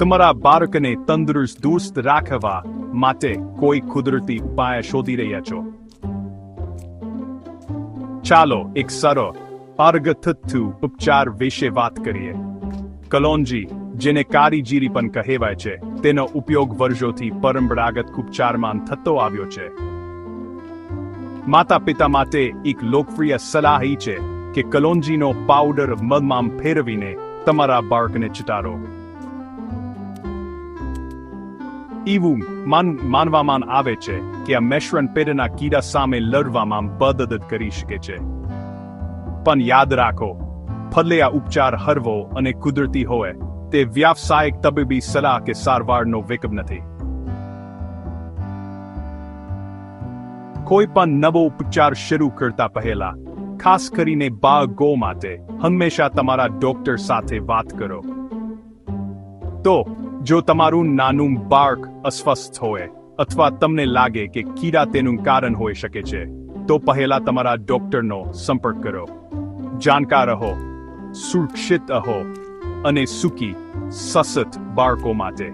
તમારા બાળકને તંદુરસ્ત, દુસ્ત રાખવા માટે કોઈ કુદરતી ઉપાય શોધી રહ્યા છો? ચાલો એક સરળ પારગથથુ ઉપચાર વિશે વાત કરીએ. કલોંજી જેને કારીજીરી પણ કહેવાય છે, તેનો ઉપયોગ વર્ષોથી પરંપરાગત ઉપચારમાં થતો આવ્યો છે. માતા પિતા માટે એક લોકપ્રિય સલાહ છે કે કલોંજીનો પાવડર મધમાં ફેરવીને તમારા બાળકને ચટાડો. એવું માન માનવામાં આવે છે કે આ મિશ્રણ પેટના કીડા સામે લડવામાં મદદ કરી શકે છે. પણ યાદ રાખો, ભલે આ ઉપચાર હરવો અને કુદરતી હોય, તે વ્યાવસાયિક તબીબી સલાહ કે સારવારનો વિકલ્પ નથી. કોઈ પણ નવો ઉપચાર શરૂ કરતા પહેલા, ખાસ કરીને બાળકો માટે, હંમેશા તમારા ડોક્ટર સાથે વાત કરો. તો જો તમારું નાનું બાળક અસ્વસ્થ હોય અથવા તમને લાગે કે કીડા તેનું કારણ હોઈ શકે છે, તો પહેલા તમારા ડોક્ટરનો સંપર્ક કરો. જાણકાર રહો, સુરક્ષિત રહો અને સુખી સસત બાળકો માટે.